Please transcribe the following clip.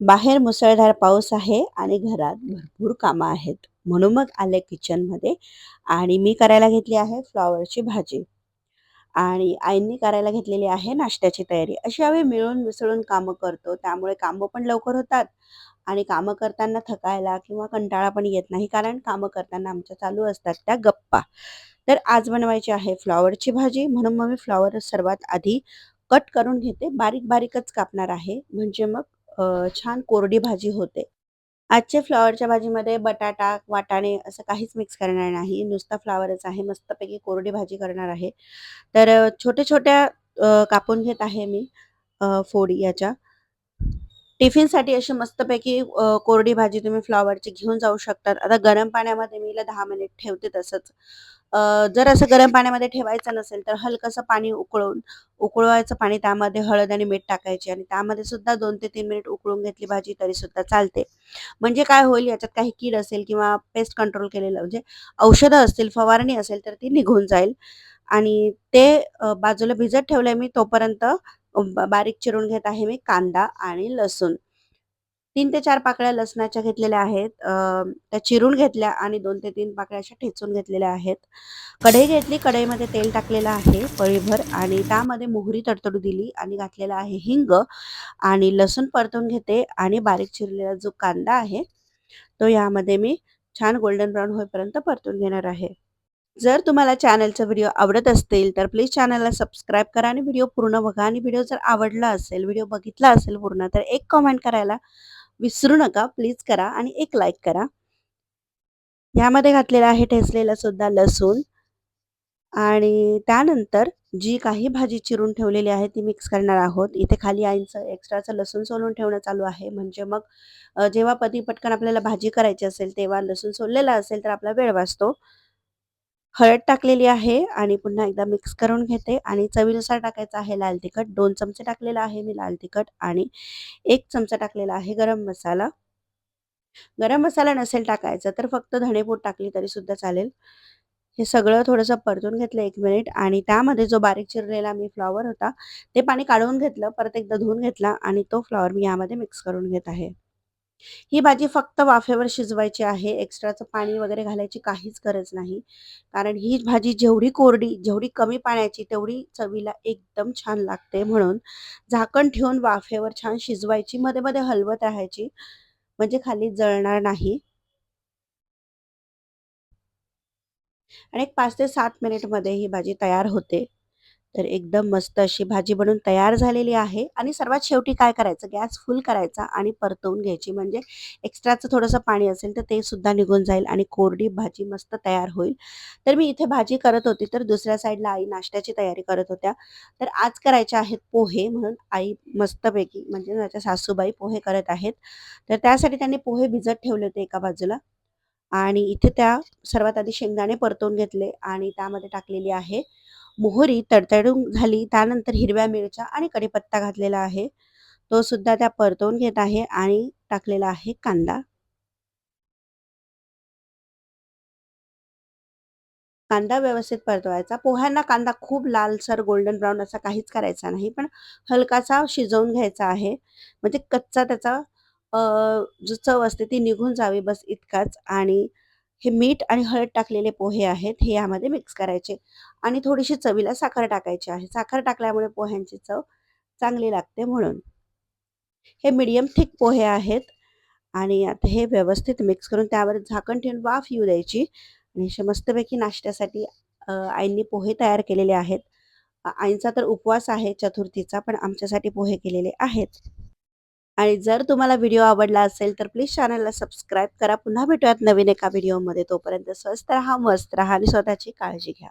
बाहेर मुसळधार पाऊस आहे आणि घरात भरपूर कामं आहेत. म्हणून मग आले किचनमध्ये आणि मी करायला घेतली आहे फ्लॉवरची भाजी आणि आईंनी करायला घेतलेली आहे नाश्त्याची तयारी. अशी आम्ही मिळून मिसळून कामं करतो. त्यामुळे कामं पण लवकर होतात आणि कामं करताना थकायला किंवा कंटाळा पण येत नाही. कारण कामं करताना आमच्या चालू असतात त्या गप्पा. तर आज बनवायची आहे फ्लॉवरची भाजी म्हणून मग मी फ्लॉवर सर्वात आधी कट करून घेते. बारीक-बारीकच कापणार आहे. म्हणजे मग छान कोरडी भाजी होते. आजच्या फ्लॉवरच्या भाजीमध्ये बटाटा, वाटाणे असं काहीच मिक्स करणार नाही. नुसता फ्लॉवरच आहे. मस्तपैकी कोरडी भाजी करणार आहे. तर छोट्या-छोट्या कापून घेत आहे मी फोडी याच्या. टिफिनसाठी अशी मस्तपैकी कोरडी भाजी तुम्ही फ्लॉवरची घेऊन जाऊ शकतात. आता गरम पाण्यामध्ये मी हिला 10 मिनिट ठेवते तसंच. जर असं गरम पाण्यामध्ये ठेवायचं नसेल तर हलकसं पाणी उकळून उकळवायचं पाणी त्यामध्ये हळद आणि मीठ टाकायची आणि त्यामध्ये सुद्धा दोन ते तीन मिनिट उकळून घेतली भाजी तरी सुद्धा चालते. म्हणजे काय होईल याच्यात काही कीड असेल किंवा पेस्ट कंट्रोल केलेलं म्हणजे औषधं असतील, फवारणी असेल तर ती निघून जाईल आणि ते बाजूला भिजत ठेवलंय मी तोपर्यंत बारीक चिरून घेत आहे मी कांदा आणि लसूण. तीन ते चार पाकळ्या लसणाच्या घेतलेल्या आहेत. त्या चिरून घेतल्या आणि दोन ते तीन पाकळ्या अशा ठेचून घेतलेल्या आहेत. कढई घेतली, कढईमध्ये तेल टाकलेलं आहे पळीभर आणि त्यामध्ये मोहरी तडतडू दिली आणि घातलेला आहे हिंग आणि लसूण परतून घेते आणि बारीक चिरलेला जो कांदा आहे, तो यामध्ये मी छान गोल्डन ब्राऊन होईपर्यंत परतून घेणार आहे. जर तुम्हाला चॅनलचा व्हिडिओ आवडत असतील, तर प्लीज चॅनलला सबस्क्राईब करा आणि व्हिडिओ पूर्ण बघा आणि व्हिडिओ जर आवडला असेल, व्हिडिओ बघितला असेल पूर्ण, तर एक कमेंट करायला विसरू नका. प्लीज करा आणि एक लाईक करा. यामध्ये घातलेला आहे ठेचलेला सुद्धा लसूण आणि त्यानंतर जी काही भाजी चिरून ठेवलेली आहे ती मिक्स करणार आहोत. इथे खाली आईंचं एक्स्ट्राचं लसूण सोलून ठेवणं चालू आहे. म्हणजे मग जेव्हा पती पटकन आपल्याला भाजी करायची असेल, तेव्हा लसूण सोललेला असेल तर आपला वेळ वाचतो. हळद टाकलेली आहे आणि पुन्हा एकदा मिक्स करून घेते आणि चवीनुसार टाकायचं आहे लाल तिखट. दोन चमचे टाकलेला आहे मी लाल तिखट आणि एक चमचा टाकलेला आहे गरम मसाला. गरम मसाला नसेल टाकायचा तर फक्त धणेपूड टाकली तरी सुद्धा चालेल. हे सगळं थोडंसं परतून घेतलं एक मिनिट आणि त्यामध्ये जो बारीक चिरलेला मी फ्लॉवर होता, ते पाणी काढून घेतलं, परत एकदा धुवून घेतला आणि तो फ्लॉवर मी यामध्ये मिक्स करून घेत आहे. ही भाजी फक्त वाफेवर शिजवायची आहे. एक्स्ट्राचं पाणी वगैरे घालायची काहीच गरज नाही. कारण ही भाजी जेवढी कोरडी, जेवढी कमी पाण्याची तेवढी चवीला एकदम छान लागते. म्हणून झाकण ठेवून वाफेवर छान शिजवायची. मध्ये-मध्ये हलवत राहायची, म्हणजे खाली जळणार नाही. आणि एक पाच ते सात मिनिटमध्ये ही भाजी तयार होते. तर एकदम मस्त अशी भाजी बनवून तयार झालेली आहे आणि सर्वात शेवटी काय करायचं, गॅस फुल करायचा आणि परतवून घ्यायची. म्हणजे एक्स्ट्राचं थोडंसं पाणी असेल तर ते सुद्धा निघून जाईल आणि कोरडी भाजी मस्त तयार होईल. तर मी इथे भाजी करत होती, तर दुसऱ्या साईडला आई नाश्त्याची तयारी करत होत्या. तर आज करायचे आहेत पोहे म्हणून आई मस्तपैकी म्हणजे माझ्या सासूबाई पोहे करत आहेत. तर त्यासाठी त्यांनी पोहे भिजत ठेवले होते एका बाजूला आणि इथे त्या सर्वात आधी शेंगदाणे परतवून घेतले आणि त्यामध्ये टाकलेली आहे मोहरी तडतडून झाली. त्यानंतर हिरव्या मिरच्या आणि कढीपत्ता घातलेला आहे. तो सुद्धा त्या परतवून घेत आहे आणि टाकलेला आहे कांदा. कांदा व्यवस्थित परतवायचा. पोह्यांना कांदा खूप लालसर गोल्डन ब्राऊन असा काहीच करायचा नाही, पण हलकासा शिजवून घ्यायचा आहे. म्हणजे कच्चा त्याचा जो चव असते ती निघून जावी बस इतकाच आणि हे मीठ आणि हळद टाकलेले पोहे आहेत, हे यामध्ये मिक्स करायचे आणि थोडीशी चवीला साखर टाकायची आहे. साखर टाकल्यामुळे पोह्यांची चव चांगली लागते म्हणून. हे मीडियम थिक पोहे आहेत आणि आता हे व्यवस्थित मिक्स करून त्यावर झाकण ठेवून वाफ येऊ द्यायची आणि असे मस्तपैकी नाश्त्यासाठी आईंनी पोहे तयार केलेले आहेत. आईंचा तर उपवास आहे चतुर्थीचा, पण आमच्यासाठी पोहे केलेले आहेत. आणि जर तुम्हाला व्हिडिओ आवडला असेल, तर प्लीज चॅनलला सबस्क्राईब करा. पुन्हा भेटूयात नवीन एका व्हिडिओमध्ये. तोपर्यंत स्वस्त राहा, मस्त राहा आणि स्वतःची काळजी घ्या.